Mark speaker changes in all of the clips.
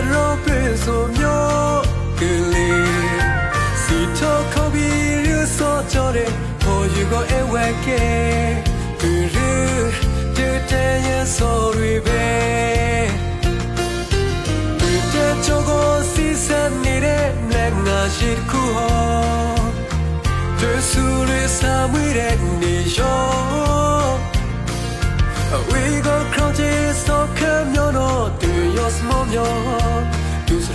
Speaker 1: rop을 쏘며 스토커 비르소 저를 보유고에 외게 그를 그때의 소리배. 그때 저거 시선 일에 맥나실 구호. 들수를 삼으래 니죠 We go crazy so come you're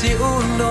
Speaker 1: secondo